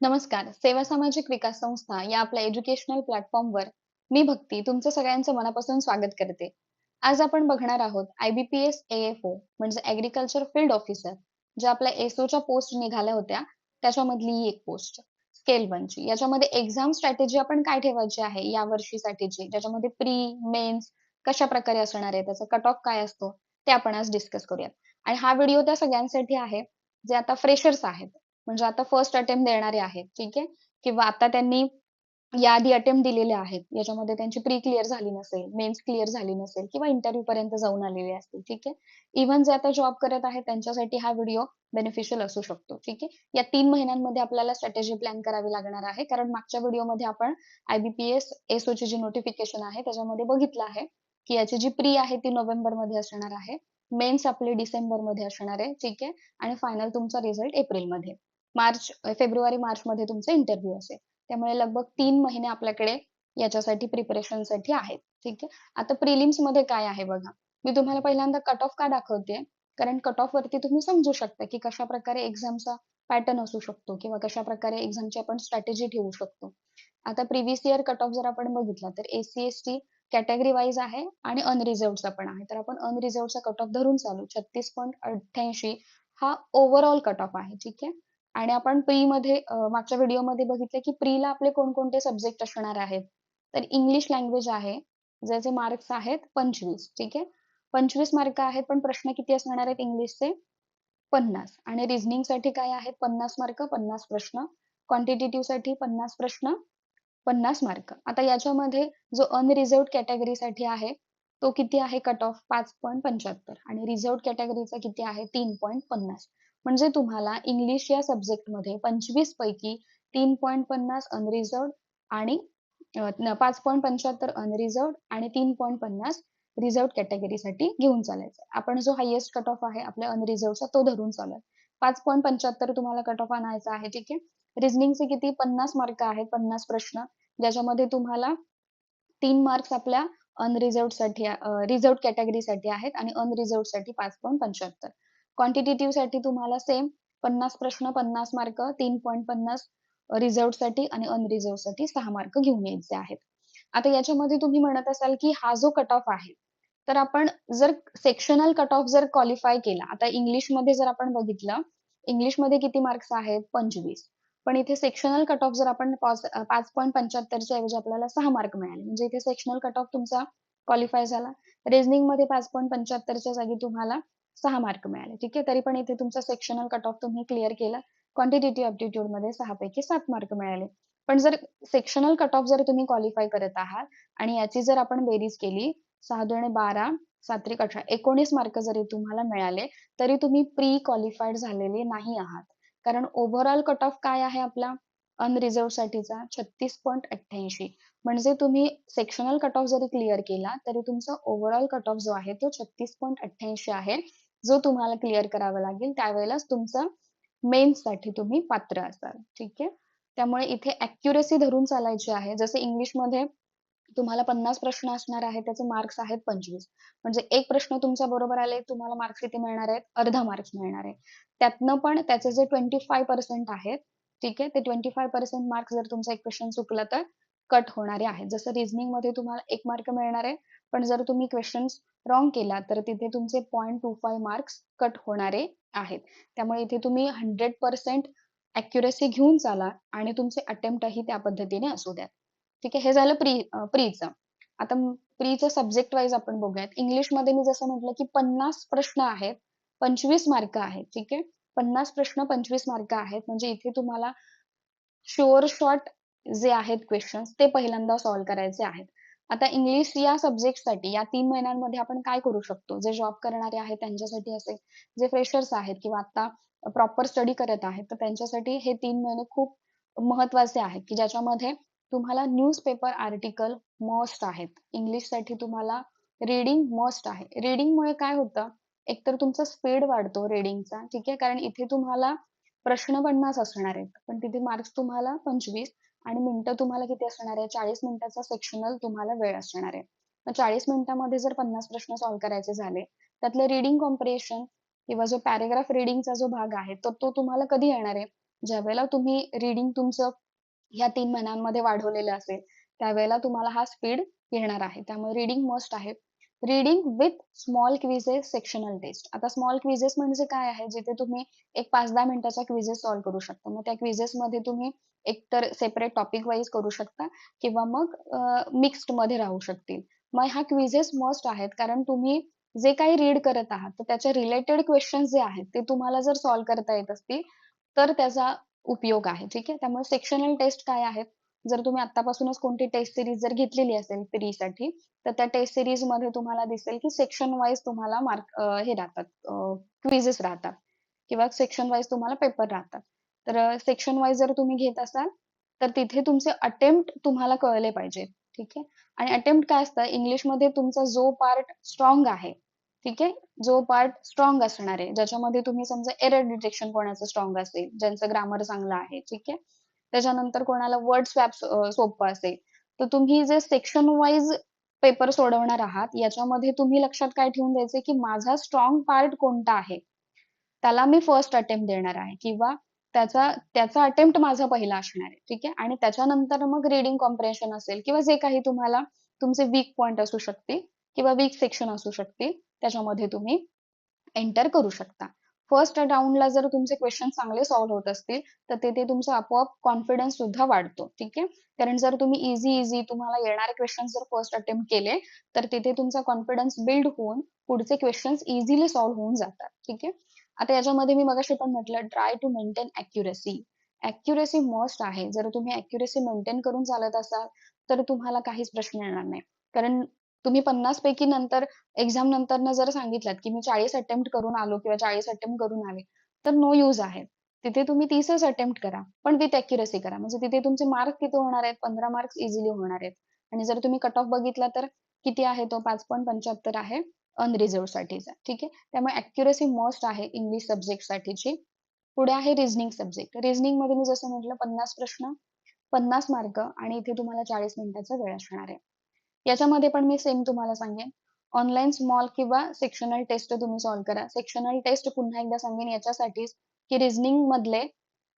नमस्कार. सेवा सामाजिक विकास संस्था या आपल्या एज्युकेशनल प्लॅटफॉर्मवर मी भक्ती तुमचं सगळ्यांचं मनापासून स्वागत करते. आज आपण बघणार आहोत आयबीपीएस एएफओ म्हणजे ऍग्रिकल्चर फील्ड ऑफिसर ज्या आपल्या एसओच्या पोस्ट निघाल्या होत्या त्याच्यामधली ही एक पोस्ट स्केल वनची याच्यामध्ये एक्झाम स्ट्रॅटेजी आपण काय ठेवायची आहे या वर्षीसाठीची? ज्याच्यामध्ये प्री मेन्स कशा प्रकारे असणार आहे? त्याचा कट ऑफ काय असतो? ते आपण आज डिस्कस करूयात. आणि हा व्हिडिओ त्या सगळ्यांसाठी आहे जे आता फ्रेशर्स आहेत. म्हणजे आता फर्स्ट अटेम्प्ट देणारे आहेत ठीक आहे? किंवा आता त्यांनी याआधी अटेम्प्ट दिलेले आहेत याच्यामध्ये त्यांची प्री क्लिअर झाली नसेल मेन्स क्लिअर झाली नसेल किंवा इंटरव्ह्यू पर्यंत जाऊन आलेले असतील ठीक आहे? इव्हन जे आता जॉब करत आहेत त्यांच्यासाठी हा व्हिडिओ बेनिफिशियल असू शकतो ठीक आहे? या तीन महिन्यांमध्ये आपल्याला स्ट्रॅटेजी प्लॅन करावी लागणार आहे कारण मागच्या व्हिडिओमध्ये आपण आयबीपीएस एसओ ची जी नोटिफिकेशन आहे त्याच्यामध्ये बघितलं आहे की याची जी प्री आहे ती नोव्हेंबरमध्ये असणार आहे मेन्स आपले डिसेंबरमध्ये असणार आहे ठीक आहे? आणि फायनल तुमचा रिझल्ट एप्रिलमध्ये मार्च फेब्रुवारी मार्च मध्ये तुमचा इंटरव्ह्यू असेल. त्यामुळे लगभग तीन महिने आपल्याकडे याच्यासाठी प्रिपरेशनसाठी आहेत. ठीक आहे? आता प्रिलिम्समध्ये काय आहे बघा? मी तुम्हाला पहिल्यांदा कट ऑफ का दाखवते? कारण कट ऑफ वरती तुम्ही समजू शकता की कशा प्रकारे एक्झामचा पॅटर्न असू शकतो किंवा कशा प्रकारे एक्झामची आपण स्ट्रॅटेजी ठेवू शकतो. आता प्रिव्हियस इयर कट ऑफ जर आपण बघितला तर SC S T category wise आहे आणि अनरिझर्वचा पण आहे. तर आपण अनरिझर्वचा कट ऑफ धरून चालू. छत्तीस पॉईंट अठ्ठ्याऐंशी हा ओव्हरऑल कट ऑफ आहे. ठीक आहे? आणि आपण प्री मध्ये मागच्या व्हिडिओमध्ये बघितलं की प्रीला आपले कोणकोणते सब्जेक्ट असणार आहेत. तर इंग्लिश लँग्वेज आहे ज्याचे मार्क्स आहेत पंचवीस ठीक आहे? पंचवीस मार्क आहेत पण प्रश्न किती असणार आहेत इंग्लिशचे पन्नास. आणि रिझनिंगसाठी काय आहेत? पन्नास मार्क पन्नास प्रश्न. क्वांटिटेटिव्हसाठी पन्नास प्रश्न पन्नास मार्क आता याच्यामध्ये जो अनरिझर्व कॅटेगरीसाठी आहे तो किती आहे? कट ऑफ पाच पॉईंट पंच्याहत्तर. आणि रिझर्व कॅटेगरीचा किती आहे? तीन पॉईंट पन्नास. म्हणजे तुम्हाला इंग्लिश या सब्जेक्टमध्ये पंचवीस पैकी तीन पॉईंट पन्नास अनरिझर्व आणि पाच पॉईंट पंच्याहत्तर अनरिझर्व आणि तीन पॉईंट पन्नास रिझर्व कॅटेगरीसाठी घेऊन चालायचं. आपण जो हायेस्ट कट ऑफ आहे आपल्या अनरिझर्वचा तो धरून चालू पाच पॉईंट पंच्याहत्तर तुम्हाला कट ऑफ आणायचा आहे ठीक आहे? रिझनिंगचे किती? पन्नास मार्क आहेत पन्नास प्रश्न. ज्याच्यामध्ये तुम्हाला तीन मार्क्स आपल्या अनरिझर्वसाठी रिझर्व कॅटेगरीसाठी आहेत आणि अनरिझर्वसाठी पाच पॉईंट पंच्याहत्तर. क्वांटिटेटिव्हसाठी तुम्हाला सेम पन्नास प्रश्न पन्नास मार्क तीन पॉईंट पन्नास रिझर्वसाठी आणि अनरिझर्वसाठी सहा मार्क घेऊन यायचे आहेत. आता याच्यामध्ये तुम्ही म्हणत असाल की हा जो कट ऑफ आहे तर आपण जर सेक्शनल कट ऑफ जर क्वालिफाय केला आता इंग्लिशमध्ये जर आपण बघितलं इंग्लिशमध्ये किती मार्क्स आहेत? पंचवीस. पण इथे सेक्शनल कट ऑफ जर आपण पाच पॉईंट पंच्याहत्तरच्या ऐवजी आपल्याला सहा मार्क मिळाले म्हणजे इथे सेक्शनल कट ऑफ तुमचा क्वालिफाय झाला. रिझनिंगमध्ये पाच पॉईंट पंच्याहत्तरच्या जागी तुम्हाला सहा मार्क मिळाले. ठीक आहे? तरी पण इथे तुमचा सेक्शनल कट ऑफ तुम्ही क्लिअर केला. क्वांटिटेटिव्ह अप्टिट्यूडमध्ये सहा पैकी सात मार्क मिळाले. पण जर सेक्शनल कट ऑफ जर तुम्ही क्वालिफाय करत आहात आणि याची जर आपण बेरीज केली सहा दोन बारा सात्रिक अठरा एकोणीस मार्क जरी तुम्हाला मिळाले तरी तुम्ही प्री क्वालिफाईड झालेले नाही आहात. कारण ओव्हरऑल कट ऑफ काय आहे आपला? अनरिझर्व साठीचा छत्तीस पॉईंट अठ्ठ्याऐंशी. म्हणजे तुम्ही सेक्शनल कट ऑफ जरी क्लिअर केला तरी तुमचा ओव्हरऑल कट ऑफ जो आहे तो छत्तीस पॉईंट अठ्ठ्याऐंशी आहे. जो तुम्हाला क्लिअर करावा लागेल त्यावेळेलाच तुमचं मेन्ससाठी तुम्ही पात्र असाल. ठीक आहे? त्यामुळे इथे अॅक्युरेसी धरून चालायची आहे. जसे इंग्लिशमध्ये तुम्हाला पन्नास प्रश्न असणार आहे त्याचे मार्क्स आहेत पंचवीस. म्हणजे एक प्रश्न तुमच्या बरोबर आले तुम्हाला मार्क्स किती मिळणार आहेत? अर्धा मार्क्स मिळणार आहे. त्यातनं पण त्याचे जे ट्वेंटी फाय पर्सेंट आहेत ठीक आहे? ते ट्वेंटी फाय पर्सेंट मार्क्स जर तुमचा एक क्वेश्चन चुकला तर कट होणारे आहेत. जसं रिझनिंगमध्ये तुम्हाला एक मार्क मिळणार आहे पण जर तुम्ही क्वेश्चन रॉंग केला तर तिथे तुमचे point two five marks cut होणारे आहेत. त्यामुळे इथे तुम्ही हंड्रेड पर्सेंट अॅक्युरेसी घेऊन चाला आणि तुमचे अटेम्प्टही त्या पद्धतीने असू द्यात. ठीक आहे? हे झालं प्री प्रीचं आता प्रीचं सब्जेक्ट वाईज आपण बघूयात. इंग्लिशमध्ये मी जसं म्हटलं की पन्नास प्रश्न आहेत पंचवीस मार्क आहेत. ठीक आहे? पन्नास प्रश्न पंचवीस मार्क आहेत. म्हणजे इथे तुम्हाला शुअर शॉर्ट जे आहेत क्वेश्चन्स ते पहिल्यांदा सॉल्व्ह करायचे आहेत. आता इंग्लिश या सब्जेक्टसाठी या तीन महिन्यांमध्ये आपण काय करू शकतो? जे जॉब करणारे आहेत त्यांच्यासाठी असेल जे फ्रेशर्स आहेत किंवा आता प्रॉपर स्टडी करत आहेत तर त्यांच्यासाठी हे तीन महिने खूप महत्त्वाचे आहेत की ज्याच्यामध्ये तुम्हाला न्यूजपेपर आर्टिकल मस्ट आहेत. इंग्लिशसाठी तुम्हाला रीडिंग मस्ट आहे. रीडिंगमुळे काय होतं? एकतर तुमचा स्पीड वाढतो रीडिंगचा ठीक आहे? कारण इथे तुम्हाला प्रश्न पन्नास असणार आहेत पण तिथे मार्क्स तुम्हाला पंचवीस आणि मिनिटं तुम्हाला किती असणार आहे? चाळीस मिनिटाचा सेक्शनल तुम्हाला वेळ असणार आहे. मग चाळीस मिनिटांमध्ये जर पन्नास प्रश्न सॉल्व्ह करायचे झाले त्यातलं रिडिंग कॉम्प्रिएशन किंवा जो पॅरेग्राफ रिडिंगचा जो भाग आहे तर तो तुम्हाला कधी येणार आहे? ज्यावेळेला तुम्ही रीडिंग तुमचं ह्या तीन महिन्यांमध्ये वाढवलेलं असेल त्यावेळेला तुम्हाला हा स्पीड येणार आहे. त्यामुळे रीडिंग मस्ट आहे. Reading with small quizzes sectional test आता स्मॉल क्विजेस म्हणजे काय आहे? जिथे तुम्ही एक पाच दहा मिनिटाचा क्विजेस सॉल्व्ह करू शकता. मग त्या क्विजेस मध्ये तुम्ही एकतर सेपरेट टॉपिक वाईज करू शकता किंवा मग मिक्स्डमध्ये राहू शकतील. मग ह्या क्विजेस मस्ट आहेत. कारण तुम्ही जे काही रीड करत आहात तर त्याच्या रिलेटेड क्वेश्चन जे आहेत ते तुम्हाला जर सॉल्व्ह करता येत असतील तर त्याचा उपयोग आहे. ठीक आहे? त्यामुळे सेक्शनल टेस्ट काय आहेत? जर तुम्ही आतापासूनच कोणती टेस्ट सिरीज जर घेतलेली असेल प्री साठी तर त्या टेस्ट सिरीजमध्ये तुम्हाला दिसेल की सेक्शन वाईज तुम्हाला मार्क हे राहतात क्विजेस राहतात किंवा सेक्शन वाईज तुम्हाला पेपर राहतात. तर सेक्शन वाईज जर तुम्ही घेत असाल तर तिथे तुमचे अटेम्प्ट तुम्हाला कळले पाहिजे ठीक आहे? आणि अटेम्प्ट काय असतं? इंग्लिशमध्ये तुमचा जो पार्ट स्ट्रॉंग आहे ठीक आहे? जो पार्ट स्ट्रॉंग असणार आहे ज्याच्यामध्ये तुम्ही समजा एरर डिटेक्शन कोणाचं स्ट्रॉंग असेल ज्यांचं ग्रामर चांगलं आहे ठीक आहे? त्याच्यानंतर कोणाला वर्ड स्वॅप सोपं असेल. तर तुम्ही जे सेक्शन वाईज पेपर सोडवणार आहात याच्यामध्ये तुम्ही लक्षात काय ठेवून द्यायचे की माझा स्ट्रॉंग पार्ट कोणता आहे? त्याला मी फर्स्ट अटेम्प्ट देणार आहे किंवा त्याचा त्याचा अटेम्प्ट माझा पहिला असणार आहे ठीक आहे? आणि त्याच्यानंतर मग रिडिंग कॉम्प्रेशन असेल किंवा जे काही तुम्हाला तुमचे वीक पॉइंट असू शकतील किंवा वीक सेक्शन असू शकतील त्याच्यामध्ये तुम्ही एंटर करू शकता. फर्स्ट राऊंडला जर तुमचे क्वेश्चन चांगले सॉल्व्ह होत असतील तर तिथे तुमचा आपोआप कॉन्फिडन्स सुद्धा वाढतो ठीक आहे? कारण जर तुम्ही इझी इझी तुम्हाला येणारे क्वेश्चन जर फर्स्ट अटेम्प्ट केले तर तिथे तुमचा कॉन्फिडन्स बिल्ड होऊन पुढचे क्वेश्चन इझिली सॉल्व्ह होऊन जातात ठीक आहे? आता याच्यामध्ये मी मगाशी पण म्हटलं try to maintain accuracy accuracy must आहे. जर तुम्ही अॅक्युरेसी मेंटेन करून चालत असाल तर तुम्हाला काहीच प्रश्न येणार नाही. कारण तुम्ही पन्नास पैकी नंतर एक्झाम नंतर जर सांगितलं की मी चाळीस अटेम्प्ट करून आलो किंवा चाळीस अटेम्प्ट करून आले तर नो यूज आहे. तिथे तुम्ही तीसच अटेम्प्ट करा पण विथ अॅक्युरसी करा. म्हणजे तिथे तुमचे मार्क किती होणार आहेत? पंधरा मार्क्स इझिली होणार आहेत. आणि जर तुम्ही कट ऑफ बघितला तर किती आहे तो? पाच पॉईंट पंच्याहत्तर आहे अनरिझर्व साठीचा. ठीक आहे? त्यामुळे अॅक्युरसी मस्ट आहे इंग्लिश सब्जेक्ट साठीची. पुढे आहे रिझनिंग सब्जेक्ट रिझनिंगमध्ये मी जसं म्हटलं पन्नास प्रश्न पन्नास मार्क आणि इथे तुम्हाला चाळीस मिनिटाचा वेळ असणार आहे. याच्यामध्ये पण मी सेम तुम्हाला सांगेन. ऑनलाईन स्मॉल किंवा सेक्शनल टेस्ट तुम्ही सॉल्व्ह करा. सेक्शनल टेस्ट पुन्हा एकदा सांगेन याच्यासाठीच की रिझनिंग मधले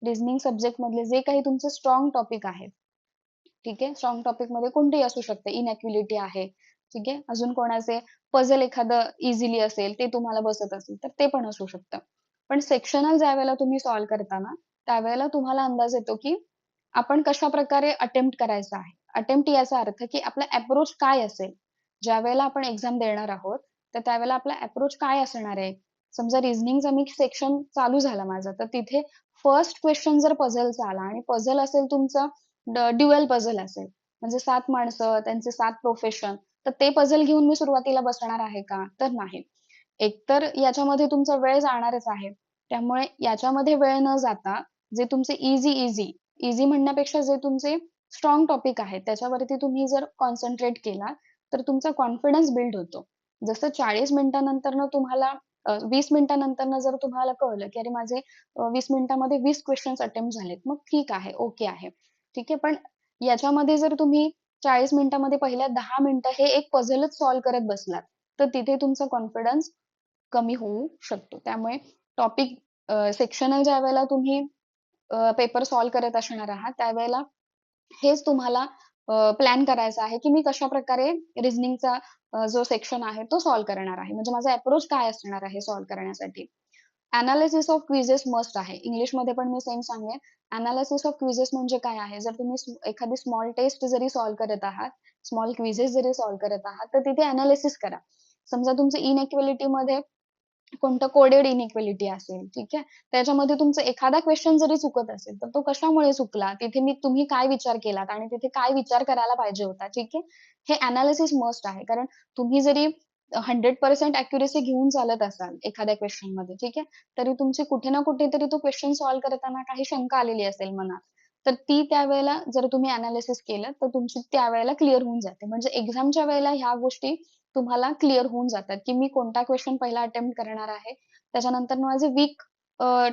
रिझनिंग सब्जेक्ट मधले जे काही तुमचे स्ट्रॉंग टॉपिक आहेत ठीक आहे? स्ट्रॉंग टॉपिकमध्ये कोणतेही असू शकते. इनॅक्युलिटी आहे ठीक आहे? अजून कोणाचे पझल एखादं इझिली असेल ते तुम्हाला बसत असेल तर ते पण असू शकतं. पण सेक्शनल ज्या वेळेला तुम्ही सॉल्व्ह करताना त्यावेळेला तुम्हाला अंदाज येतो की आपण कशा प्रकारे अटेम्प्ट करायचा आहे. अटेम्प्ट याचा अर्थ की आपला अप्रोच काय असेल? ज्या वेळेला आपण एक्झाम देणार आहोत तर त्यावेळेला आपला अप्रोच काय असणार आहे? समजा रिझनिंगचा मी सेक्शन चालू झाला माझा तर तिथे फर्स्ट क्वेश्चन जर पझलचा आला आणि पझल असेल तुमचं ड्युएल पझल असेल म्हणजे सात माणसं त्यांचे सात प्रोफेशन तर ते पझल घेऊन मी सुरुवातीला बसणार आहे का? तर नाही. एकतर याच्यामध्ये तुमचा वेळ जाणारच आहे. त्यामुळे याच्यामध्ये वेळ न जाता जे तुमचे इझी इझी इझी म्हणण्यापेक्षा जे तुमचे स्ट्रॉंग टॉपिक आहे. त्याच्यावरती तुम्ही जर कॉन्सन्ट्रेट केला तर तुमचा कॉन्फिडन्स बिल्ड होतो. जसं चाळीस मिनिटानंतर तुम्हाला वीस मिनिटानंतर जर तुम्हाला कळलं की अरे माझे वीस मिनिटामध्ये वीस क्वेश्चन्स अटेम्प्ट झालेत मग ठीक आहे ओके आहे. ठीक आहे पण याच्यामध्ये जर तुम्ही चाळीस मिनिटामध्ये पहिल्या दहा मिनिटं हे एक पझलच सॉल्व्ह करत बसलात तर तिथे तुमचा कॉन्फिडन्स कमी होऊ शकतो. त्यामुळे टॉपिक सेक्शनल ज्या वेळेला तुम्ही पेपर सॉल्व्ह करत असणार आहात त्यावेळेला हेच तुम्हाला प्लॅन करायचा आहे की मी कशा प्रकारे रिझनिंगचा जो सेक्शन आहे तो सॉल्व्ह करणार आहे. म्हणजे माझा अप्रोच काय असणार आहे सॉल्व्ह करण्यासाठी? अनालिसिस ऑफ क्विजेस मस्ट आहे. इंग्लिशमध्ये पण मी सेम सांगेन. अनालिसिस ऑफ क्विजेस म्हणजे काय आहे? जर तुम्ही एखादी स्मॉल टेस्ट जरी सॉल्व्ह करत आहात स्मॉल क्विजेस जरी सॉल्व्ह करत आहात तर तिथे अनालिसिस करा. समजा तुमचं इनइक्वेलिटी मध्ये कोणतं कोडेड इनइक्वेलिटी असेल ठीक आहे? त्याच्यामध्ये तुमचं एखादा क्वेश्चन जरी चुकत असेल तर तो कशामुळे चुकला? तिथे मी तुम्ही काय विचार केलात? आणि तिथे काय विचार करायला पाहिजे होता? ठीक आहे? हे अनालिसिस मस्ट आहे. कारण तुम्ही जरी हंड्रेड पर्सेंट अॅक्युरेसी घेऊन चालत असाल एखाद्या क्वेश्चनमध्ये ठीक आहे? तरी तुमची कुठे ना कुठेतरी तो क्वेश्चन सॉल्व्ह करताना काही शंका आलेली असेल मनात. तर ती त्यावेळेला जर तुम्ही अनालिसिस केलं तर तुमची त्यावेळेला क्लिअर होऊन जाते. म्हणजे एक्झामच्या वेळेला ह्या गोष्टी तुम्हाला क्लिअर होऊन जातात की मी कोणता क्वेश्चन पहिला अटेम्प्ट करणार आहे. त्याच्यानंतर माझे वीक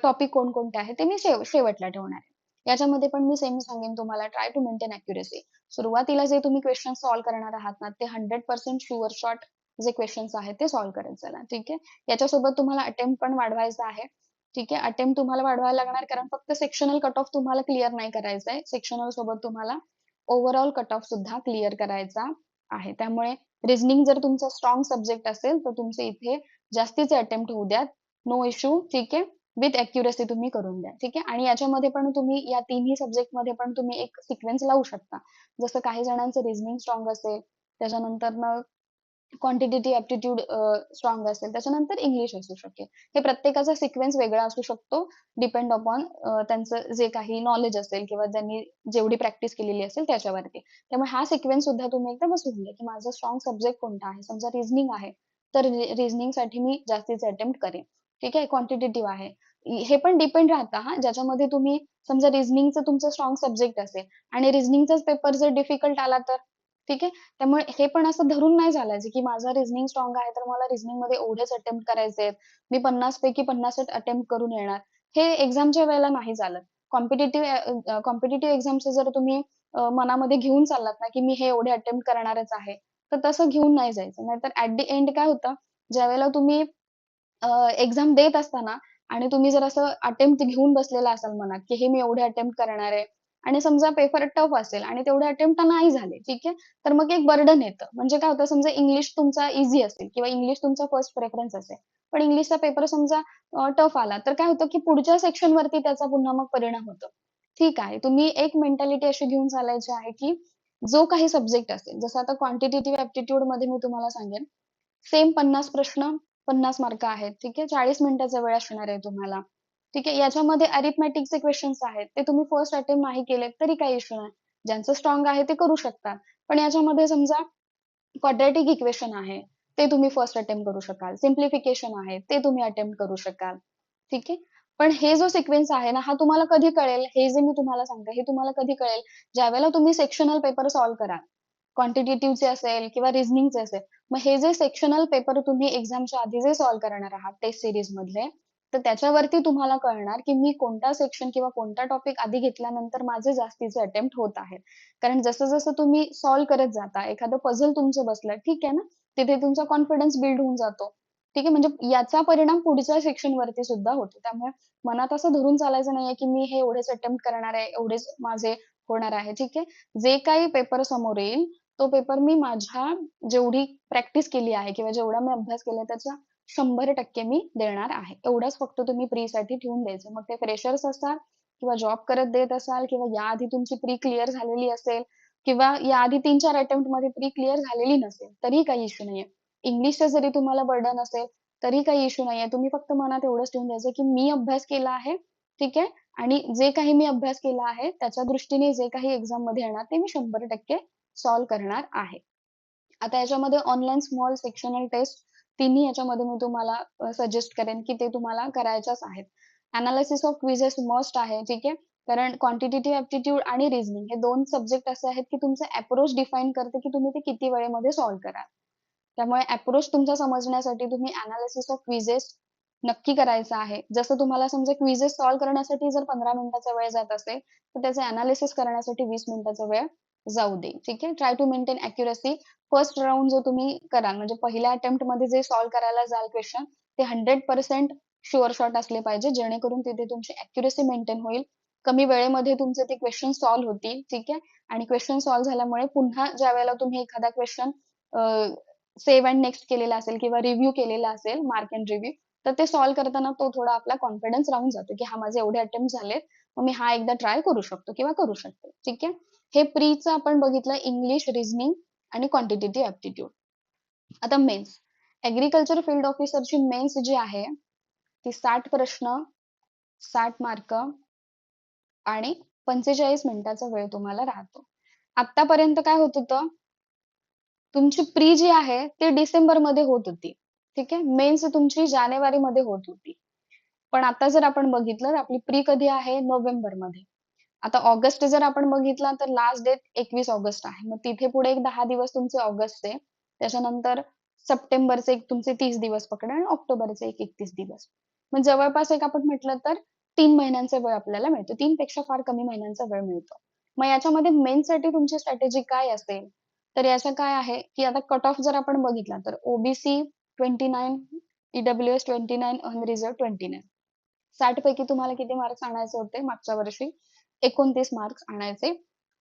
टॉपिक कोणकोणते आहे ते मी शेवटला ठेवणार आहे. याच्यामध्ये पण मी सेम सांगेन तुम्हाला ट्राय टू मेंटेन अॅक्युरेसी सुरुवातीला जे तुम्ही क्वेश्चन सॉल्व्ह करणार आहात ना ते हंड्रेड पर्सेंट शुअर शॉट जे क्वेश्चन्स आहेत ते सॉल्व्ह करत चला ठीक आहे? याच्यासोबत तुम्हाला अटेम्प्ट पण वाढवायचा आहे. ठीक आहे? अटेम्प्ट तुम्हाला वाढवायला लागणार कारण फक्त सेक्शनल कट ऑफ तुम्हाला क्लिअर नाही करायचा आहे सेक्शनल सोबत तुम्हाला ओव्हरऑल कट ऑफ सुद्धा क्लिअर करायचा आहे. त्यामुळे रिझनिंग जर तुमचा स्ट्रॉंग सब्जेक्ट असेल तर तुमचे इथे जास्तीचे अटेम्प्ट होऊ द्यात. नो इश्यू ठीक आहे? विथ अॅक्युरेसी तुम्ही करून द्या ठीक आहे? आणि याच्यामध्ये पण तुम्ही या तिन्ही सब्जेक्टमध्ये पण तुम्ही एक सिक्वेन्स लावू शकता. जसं काही जणांचं रिझनिंग स्ट्रॉंग असेल त्याच्यानंतर क्वांटिटेटिव्ह ऍप्टिट्यूड स्ट्रॉंग असेल. त्याच्यानंतर इंग्लिश असू शकेल. हे प्रत्येकाचा सिक्वेन्स वेगळा असू शकतो डिपेंड अपॉन uh, त्यांचं जे काही नॉलेज असेल किंवा ज्यांनी जेवढी प्रॅक्टिस केलेली असेल त्याच्यावरती. त्यामुळे हा सिक्वेन्स सुद्धा तुम्ही एकदा बसून घ्या की माझा स्ट्रॉंग सब्जेक्ट कोणता आहे? समजा रिझनिंग आहे तर रिझनिंगसाठी मी जास्तीचे अटेम्प्ट करेन. ठीक आहे? क्वांटिटेटिव्ह आहे. हे पण डिपेंड राहतं हा. ज्याच्यामध्ये तुम्ही समजा रिझनिंगचं तुमचं स्ट्रॉंग सब्जेक्ट असेल आणि रिझनिंगचाच पेपर जर डिफिकल्ट आला तर? ठीक आहे? त्यामुळे हे पण असं धरून नाही चालायचं की माझा रिझनिंग स्ट्रॉंग आहे तर मला रिझनिंगमध्ये एवढेच अटेम्प्ट करायचे आहेत. मी पन्नास पैकी पन्नास अटेम्प्ट करून येणार. हे एक्झामच्या वेळेला नाही चालत. कॉम्पिटेटिव्ह कॉम्पिटेटिव्ह एक्झामचं जर तुम्ही मनामध्ये घेऊन चाललात ना की मी हे एवढे अटेम्प्ट करणारच आहे तर तसं घेऊन नाही जायचं. नाहीतर ऍट दी एंड काय होतं? ज्यावेळेला तुम्ही एक्झाम देत असताना आणि तुम्ही जर असं अटेम्प्ट घेऊन बसलेला असाल मनात की हे मी एवढे अटेम्प्ट करणार आहे आणि समजा पेपर टफ असेल आणि तेवढे अटेम्प्ट नाही झाले ठीक आहे? तर मग एक बर्डन येतं. म्हणजे काय होतं समजा इंग्लिश तुमचा इझी असेल किंवा इंग्लिश तुमचा फर्स्ट प्रेफरन्स असेल. पण इंग्लिशचा पेपर समजा टफ आला तर काय होतं की पुढच्या सेक्शन वरती त्याचा पुन्हा मग परिणाम होतो. ठीक आहे? तुम्ही एक मेंटॅलिटी अशी घेऊन चालायची आहे की जो काही सब्जेक्ट असेल जसं आता क्वांटिटेटिव्ह ऍप्टिट्यूडमध्ये मी तुम्हाला सांगेन. सेम पन्नास प्रश्न पन्नास मार्क आहेत ठीक आहे? चाळीस मिनिटाचा वेळ असणार आहे तुम्हाला. ठीक आहे? याच्यामध्ये अरिथमॅटिकचे क्वेश्चन्स आहेत. ते तुम्ही फर्स्ट अटेम्प्ट नाही केले तरी काही इश्यू नाही. ज्यांचं स्ट्रॉंग आहे ते करू शकतात पण याच्यामध्ये समजा क्वाड्रॅटिक इक्वेशन आहे ते तुम्ही फर्स्ट अटेम्प्ट करू शकाल. सिम्प्लिफिकेशन आहे ते तुम्ही अटेम्प्ट करू शकाल. ठीक आहे? पण हे जो सिक्वेन्स आहे ना हा तुम्हाला कधी कळेल? हे जे मी तुम्हाला सांगते हे तुम्हाला कधी कळेल? ज्यावेळेला तुम्ही सेक्शनल पेपर सॉल्व्ह कराल. क्वांटिटेटिव्हचे असेल किंवा रिझनिंगचे असेल. मग हे जे सेक्शनल पेपर तुम्ही एक्झामच्या आधी जे सॉल्व्ह करणार आहात टेस्ट सिरीज मधले तर त्याच्यावरती तुम्हाला कळणार की मी कोणता सेक्शन किंवा कोणता टॉपिक आधी घेतल्यानंतर माझे जास्तीचे अटेम्प्ट होत आहेत. कारण जसं जसं तुम्ही सॉल्व्ह करत जाता एखादं पझल तुमचं बसलं ठीक आहे ना? तिथे तुमचा कॉन्फिडन्स बिल्ड होऊन जातो. ठीक आहे? म्हणजे याचा परिणाम पुढच्या सेक्शन वरती सुद्धा होतो. त्यामुळे मनात असं धरून चालायचं नाहीये की मी हे एवढेच अटेम्प्ट करणार आहे एवढेच माझे होणार आहे. ठीक आहे? जे काही पेपर समोर येईल तो पेपर मी माझ्या जेवढी प्रॅक्टिस केली आहे किंवा जेवढा मी अभ्यास केला त्याचा शंभर टक्के मी देणार आहे. एवढंच फक्त तुम्ही प्री साठी ठेवून द्यायचं. मग ते फ्रेशर्स असाल किंवा जॉब करत देत असाल किंवा याआधी तुमची प्री क्लिअर झालेली असेल किंवा याआधी तीन चार अटेम्प्टमध्ये प्री क्लिअर झालेली नसेल तरी काही इश्यू नाहीये. इंग्लिशचं जरी तुम्हाला बर्डन असेल तरी काही इश्यू नाहीये. तुम्ही फक्त मनात एवढंच ठेवून द्यायचं की मी अभ्यास केला आहे ठीक आहे? आणि जे काही मी अभ्यास केला आहे त्याच्या दृष्टीने जे काही एक्झाममध्ये येणार ते मी शंभर टक्के सॉल्व्ह करणार आहे. आता याच्यामध्ये ऑनलाईन स्मॉल सेक्शनल टेस्ट तिन्ही याच्यामध्ये मी तुम्हाला सजेस्ट करेन की ते तुम्हाला करायच्याच आहेत. अनालिसिस ऑफ क्विजेस मस्ट आहे ठीक आहे? कारण क्वांटिटेटिव्ह ऍप्टिट्यूड आणि रिझनिंग हे दोन सब्जेक्ट असे आहेत की तुमचं अप्रोच डिफाईन करते की तुम्ही ते किती वेळेमध्ये सॉल्व्ह कराल. त्यामुळे अप्रोच तुमचा समजण्यासाठी तुम्ही अनालिसिस ऑफ क्विजेस नक्की करायचं आहे. जसं तुम्हाला समजा क्विजेस सॉल्व्ह करण्यासाठी जर पंधरा मिनिटाचा वेळ जात असेल तर त्याचे अनालिसिस करण्यासाठी वीस मिनिटाचा वेळ जाऊ दे. ठीक आहे? Try to maintain accuracy first round जो तुम्ही कराल म्हणजे पहिल्या अटेम्प्टमध्ये जे सॉल्व्ह करायला जाल क्वेश्चन ते हंड्रेड पर्सेंट शुअर शॉट असले पाहिजे जेणेकरून तिथे तुमची अॅक्युरसी मेंटेन होईल. कमी वेळेमध्ये तुमचे ते क्वेश्चन सॉल्व्ह होतील. ठीक आहे? आणि क्वेश्चन सॉल्व्ह झाल्यामुळे पुन्हा ज्या वेळेला तुम्ही एखादा क्वेश्चन सेव्ह अँड नेक्स्ट केलेला असेल किंवा रिव्ह्यू केलेला असेल मार्क अँड रिव्ह्यू तर ते सॉल्व्ह करताना तो थोडा आपला कॉन्फिडन्स राहून जातो की हा माझे एवढे अटेम्प्ट झालेत मग मी हा एकदा ट्राय करू शकतो किंवा करू शकते. ठीक आहे? हे प्रीचं आपण बघितलं इंग्लिश रिझनिंग आणि क्वांटिटेटिव्ह ऍप्टिट्यूड आता मेन्स ऍग्रिकल्चर फील्ड ऑफिसरची मेन्स जी आहे ती साठ प्रश्न साठ मार्क आणि पंचेचाळीस मिनिटाचा वेळ तुम्हाला राहतो. आतापर्यंत काय होत होतं? तुमची प्री जी आहे ती डिसेंबरमध्ये होत होती. ठीक आहे? मेन्स तुमची जानेवारी मध्ये होत होती. पण आता जर आपण बघितलं आपली प्री कधी आहे? नोव्हेंबरमध्ये आता ऑगस्ट जर आपण बघितला तर लास्ट डेट एकवीस ऑगस्ट आहे. मग तिथे पुढे एक दहा दिवस तुमचे ऑगस्टचे त्याच्यानंतर सप्टेंबरचे एक तुमचे तीस दिवस पकडा आणि ऑक्टोबरचे एक एकतीस दिवस. मग जवळपास एक आपण म्हटलं तर तीन महिन्यांचा वेळ आपल्याला मिळतो. तीन पेक्षा फार कमी महिन्यांचा वेळ मिळतो. मग याच्यामध्ये मेन साठी तुमची स्ट्रॅटेजी काय असेल? तर याचं काय आहे की आता कट ऑफ जर आपण बघितला तर OBC twenty nine EW S twenty nine unreserved twenty nine साठ पैकी तुम्हाला किती मार्क्स आणायचे होते मागच्या वर्षी? एकोणतीस मार्क्स आणायचे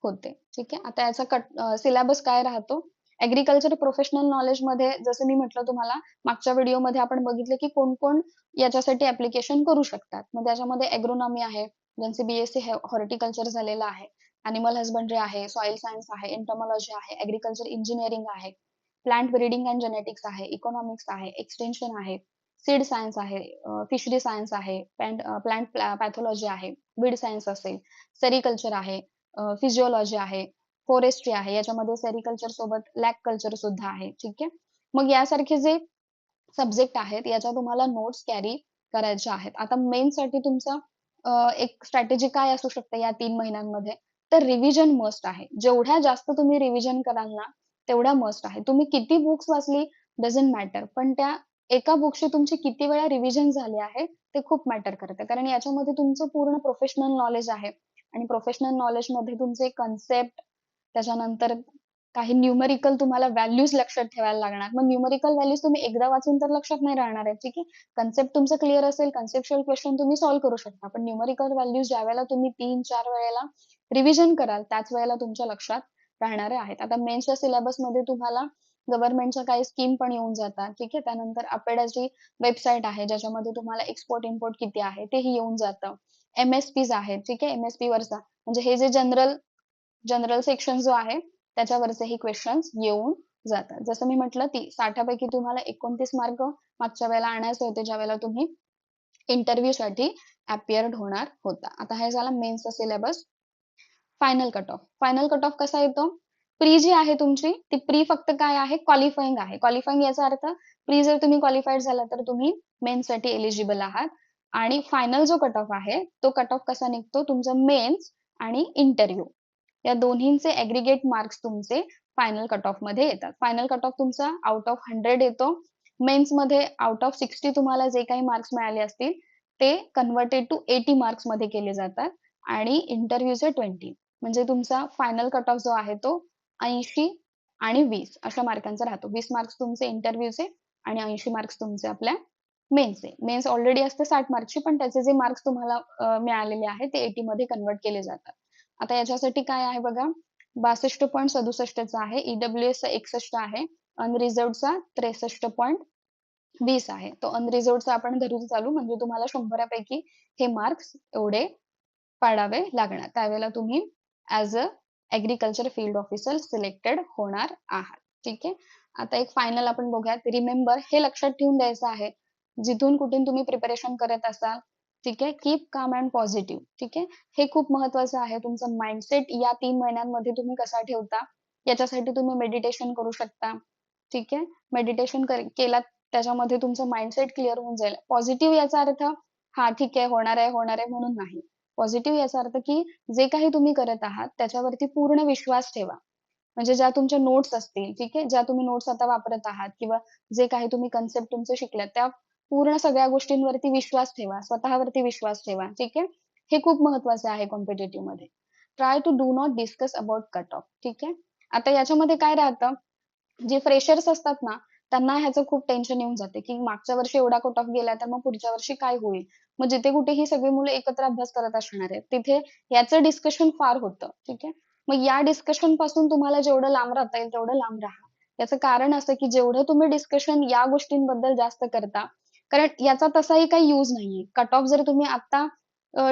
होते. ठीक आहे? आता याचा कट सिलेबस काय राहतो? ऍग्रीकल्चर प्रोफेशनल नॉलेजमध्ये जसं मी म्हटलं तुम्हाला मागच्या व्हिडिओमध्ये आपण बघितलं की कोण कोण याच्यासाठी ऍप्लिकेशन करू शकतात. मग त्याच्यामध्ये एग्रोनॉमी आहे ज्यांचे बीएससी हॉर्टिकल्चर झालेलं आहे अॅनिमल हजबंड्री आहे सॉइल सायन्स आहे एंटोमॉलॉजी आहे ऍग्रीकल्चर इंजिनिअरिंग आहे प्लांट ब्रीडिंग अँड जेनेटिक्स आहे इकॉनॉमिक्स आहे एक्सटेन्शन आहे सीड सायन्स आहे फिशरी सायन्स आहे प्लांट पॅथॉलॉजी आहे. बीड सायन्स असेल सेरिकल्चर आहे फिजिओलॉजी आहे फॉरेस्ट्री आहे याच्यामध्ये सेरिकल्चर सोबत लॅक कल्चर सुद्धा आहे ठीक आहे? मग यासारखे जे सब्जेक्ट आहेत याच्या तुम्हाला नोट्स कॅरी करायचे आहेत. आता मेन साठी तुमचा एक स्ट्रॅटेजी काय असू शकते या तीन महिन्यांमध्ये? तर रिव्हिजन मस्ट आहे. जेवढ्या जास्त तुम्ही रिव्हिजन कराल ना तेवढ्या मस्ट आहे. तुम्ही किती बुक्स वाचली डझंट मॅटर पण त्या एका बुकशी तुमची किती वेळा रिव्हिजन झाले आहे ते खूप मॅटर करते. कारण याच्यामध्ये तुमचं पूर्ण प्रोफेशनल नॉलेज आहे. आणि प्रोफेशनल नॉलेजमध्ये तुमचे कन्सेप्ट त्याच्यानंतर काही न्यूमरिकल तुम्हाला व्हॅल्यूज लक्षात ठेवायला लागणार. मग न्यूमरिकल व्हॅल्यूज तुम्ही एकदा वाचून तर लक्षात नाही राहणार आहे ठीक आहे? कन्सेप्ट तुमचं क्लिअर असेल कन्सेप्च्युअल क्वेश्चन तुम्ही सॉल्व्ह करू शकता. पण न्यूमरिकल व्हॅल्यूज ज्या वेळेला तुम्ही तीन चार वेळेला रिव्हिजन कराल त्याच वेळेला तुमच्या लक्षात राहणारे आहेत. आता मेन्सच्या सिलेबसमध्ये तुम्हाला गव्हर्नमेंटच्या काही स्कीम पण येऊन जातात ठीक आहे? त्यानंतर अपेडाची वेबसाईट आहे ज्याच्यामध्ये तुम्हाला एक्सपोर्ट इम्पोर्ट किती आहे तेही येऊन जातं. एमएसपीज आहेत ठीक आहे? एमएसपी वरचा म्हणजे हे जे जनरल जनरल सेक्शन जो आहे त्याच्यावरचे क्वेश्चन्स येऊन जातात. जसं मी म्हटलं ती साठापैकी तुम्हाला एकोणतीस मार्क मागच्या वेळेला आणायचे होते ज्या वेळेला तुम्ही इंटरव्ह्यू साठी अपिअर्ड होणार होता. आता हे झाला मेन्सचा syllabus final cut off final cut off कसा येतो? प्री जी आहे तुमची ती प्री फक्त काय आहे? क्वालिफाईंग आहे. क्वालिफाईंग याचा अर्थ प्री जर तुम्ही क्वालिफाईड झाला तर तुम्ही मेन्ससाठी एलिजिबल आहात. आणि फायनल जो कट ऑफ आहे तो कट ऑफ कसा निघतो? तुमचं मेन्स आणि इंटरव्ह्यू या दोन्हींचे एग्रिगेट मार्क्स तुमचे फायनल कट ऑफमध्ये येतात. फायनल कट ऑफ तुमचा आउट ऑफ हंड्रेड येतो. मेन्समध्ये आउट ऑफ सिक्स्टी तुम्हाला जे काही मार्क्स मिळाले असतील ते कन्वर्टेड टू एटी मार्क्समध्ये केले जातात. आणि इंटरव्ह्यूचे ट्वेंटी म्हणजे तुमचा फायनल कट ऑफ जो आहे तो ऐंशी आणि वीस अशा मार्कांचा राहतो. वीस मार्क्स तुमचे इंटरव्ह्यूचे आणि ऐंशी मार्क्स तुमचे आपल्या मेन्सचे मेन्स ऑलरेडी असते साठ मार्क्सचे पण त्याचे जे मार्क्स तुम्हाला मिळालेले आहेत ते एटी मध्ये कन्वर्ट केले जातात. आता याच्यासाठी काय आहे बघा? बासष्ट पॉईंट सदुसष्टचा आहे. ईडब्ल्यू एस एकसष्ट आहे. अनरिझर्वचा त्रेसष्ट पॉईंट वीस आहे. तो अनरिझर्वचा आपण धरून चालू. म्हणजे तुम्हाला शंभरापैकी हे मार्क्स एवढे पाडावे लागणार. त्यावेळेला तुम्ही as a agriculture field officer selected होणार आहात. ठीक आहे? आता एक फायनल आपण बघूयात. रिमेंबर हे लक्षात ठेवून द्यायचं आहे. जिथून कुठून तुम्ही प्रिपरेशन करत असाल ठीक आहे? कीप काम अँड पॉझिटिव्ह ठीक आहे? हे खूप महत्वाचं आहे. तुमचं माइंडसेट या तीन महिन्यांमध्ये तुम्ही कसा ठेवता? याच्यासाठी तुम्ही मेडिटेशन करू शकता. ठीक आहे? मेडिटेशन केला त्याच्यामध्ये तुमचं माइंडसेट क्लिअर होऊन जाईल. पॉझिटिव्ह याचा अर्थ हा ठीक आहे होणार आहे होणार आहे म्हणून नाही. पॉझिटिव्ह याचा अर्थ की जे काही तुम्ही करत आहात त्याच्यावरती पूर्ण विश्वास ठेवा. म्हणजे ज्या तुमच्या नोट्स असतील ठीक आहे? ज्या तुम्ही नोट्स आता वापरत आहात किंवा जे काही तुम्ही कन्सेप्ट तुमचे शिकल्यात त्या पूर्ण सगळ्या गोष्टींवरती विश्वास ठेवा स्वतःवरती विश्वास ठेवा ठीक आहे? हे खूप महत्त्वाचे आहे कॉम्पिटेटिव्हमध्ये. Try to do not discuss about cut off ठीक आहे? आता याच्यामध्ये काय राहतं? जे फ्रेशर्स असतात ना त्यांना ह्याचं खूप टेन्शन येऊन जाते की मागच्या वर्षी एवढा कट ऑफ गेला तर मग पुढच्या वर्षी काय होईल? मग जिथे कुठे ही सगळी मुलं एकत्र अभ्यास करत असणार आहेत तिथे याचं डिस्कशन फार होतं ठीक आहे? मग या डिस्कशनपासून तुम्हाला जेवढं लांब राहता येईल तेवढं लांब राहा. याचं कारण असं की जेवढं तुम्ही डिस्कशन या गोष्टींबद्दल जास्त करता कारण याचा तसाही काही युज नाहीये. कट ऑफ जर तुम्ही आता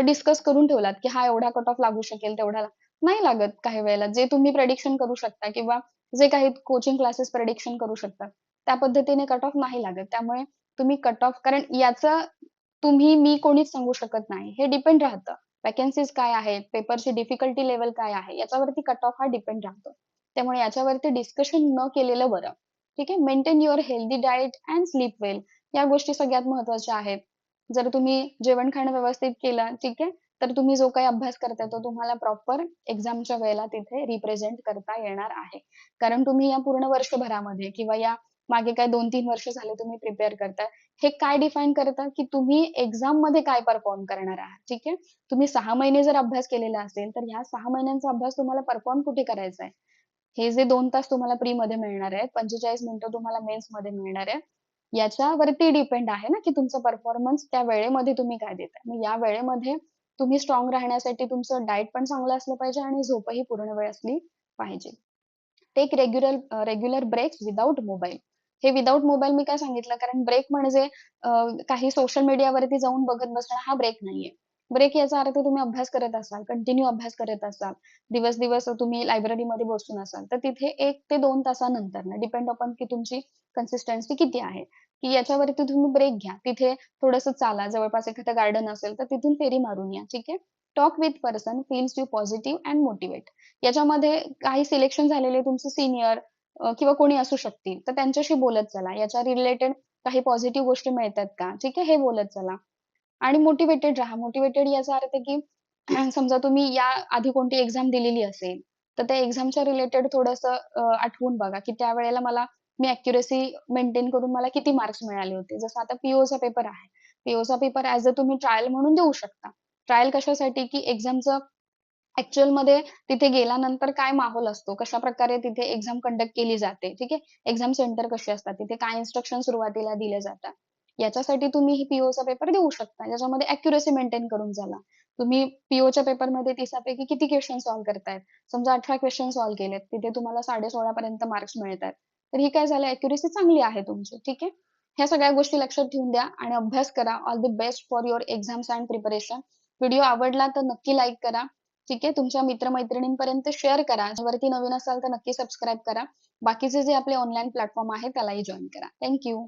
डिस्कस करून ठेवलात की हा एवढा कट ऑफ लागू शकेल तेवढा नाही लागत काही वेळेला. जे तुम्ही प्रेडिक्शन करू शकता किंवा जे काही कोचिंग क्लासेस प्रेडिक्शन करू शकतात त्या पद्धतीने कट ऑफ नाही लागत. त्यामुळे तुम्ही कट ऑफ कारण याचं तुम्ही मी कोणीच सांगू शकत नाही. हे डिपेंड राहतं. वॅकन्सीज काय आहेत? पेपरची डिफिकल्टी लेवल काय आहे? याच्यावरती कट ऑफ हा डिपेंड राहतो. त्यामुळे याच्यावरती डिस्कशन न केलेलं बरं. ठीक आहे? Maintain your healthy diet and sleep well या गोष्टी सगळ्यात महत्त्वाच्या आहेत. जर तुम्ही जेवण खाणं व्यवस्थित केलं ठीक आहे? तर तुम्ही जो काही अभ्यास करताय तो तुम्हाला प्रॉपर एक्झामच्या वेळेला तिथे रिप्रेझेंट करता येणार आहे. कारण तुम्ही या पूर्ण वर्षभरामध्ये किंवा या मागे काय दोन तीन वर्ष झाले तुम्ही प्रिपेअर करताय हे काय डिफाईन करता? की तुम्ही एक्झाममध्ये काय परफॉर्म करणार आहात? ठीक आहे? तुम्ही सहा महिने जर अभ्यास केलेला असेल तर ह्या सहा महिन्यांचा अभ्यास तुम्हाला परफॉर्म कुठे करायचा आहे? हे जे दोन तास तुम्हाला प्री मध्ये मिळणार आहेत पंचेचाळीस मिनिटं तुम्हाला मेन्समध्ये मिळणार आहे याच्यावरती डिपेंड आहे ना की तुमचा परफॉर्मन्स त्या वेळेमध्ये तुम्ही काय देताय? मग या वेळेमध्ये तुम्ही स्ट्रॉंग राहण्यासाठी तुमचं डाएट पण चांगलं असलं पाहिजे आणि झोपही पूर्ण वेळ असली पाहिजे. Take regular regular breaks without mobile हे विदाउट मोबाईल मी काय सांगितलं? कारण ब्रेक म्हणजे काही सोशल मीडियावरती जाऊन बघत बसणं हा ब्रेक नाहीये. ब्रेक याचा अर्थ तुम्ही अभ्यास करत असाल कंटिन्यू अभ्यास करत असाल दिवस दिवस तुम्ही लायब्ररीमध्ये बसून असाल तर तिथे एक ते दोन तासानंतर डिपेंड अपॉन की तुमची कन्सिस्टन्सी किती आहे की याच्यावरती तुम्ही ब्रेक घ्या. तिथे थोडंसं चाला जवळपास एखादं गार्डन असेल तर तिथून फेरी मारून या ठीक आहे? Talk with person feels you positive and motivate याच्यामध्ये काही सिलेक्शन झालेले तुमचे सिनियर किंवा कोणी असू शकतील तर त्यांच्याशी बोलत चला. याच्या रिलेटेड काही पॉझिटिव्ह गोष्टी मिळतात का? ठीक आहे हे बोलत चला. आणि मोटिवेटेड राहा. मोटिवेटेड याचा अर्थ की समजा तुम्ही या आधी कोणती एक्झाम दिलेली असेल तर त्या एक्झामच्या रिलेटेड थोडस आठवून बघा की त्यावेळेला मला मी अॅक्युरेसी मेंटेन करून मला किती मार्क्स मिळाले होते. जसं आता पीओचा पेपर आहे. पीओचा पेपर ऍज अ तुम्ही ट्रायल म्हणून देऊ शकता. ट्रायल कशासाठी? की एक्झामचं ऍक्च्युअलमध्ये तिथे गेल्यानंतर काय माहोल असतो? कशा प्रकारे तिथे एक्झाम कंडक्ट केली जाते? ठीक आहे? एक्झाम सेंटर कसे असतात? तिथे काय इन्स्ट्रक्शन सुरुवातीला दिले जातात? याच्यासाठी तुम्ही पीओचा पेपर देऊ शकता. ज्याच्यामध्ये अॅक्युरेसी मेंटेन करून झाला. तुम्ही पीओच्या पेपरमध्ये तिसापैकी किती क्वेश्चन सॉल्व्ह करतायत? समजा अठरा क्वेश्चन सॉल्व्ह केलेत. तिथे तुम्हाला साडे सोळा पर्यंत मार्क्स मिळतात तर ही काय झालं? अॅक्युरेसी चांगली आहे तुमची. ठीक आहे? ह्या सगळ्या गोष्टी लक्षात ठेवून द्या आणि अभ्यास करा. All the best for your exams and preparation video आवडला तर नक्की लाईक करा. ठीक आहे? तुमच्या मित्रमैत्रिणींपर्यंत शेअर करा. वरती नवीन असाल तर नक्की सबस्क्राईब करा. बाकीचे जे आपले ऑनलाईन प्लॅटफॉर्म आहे त्यालाही जॉईन करा. थँक्यू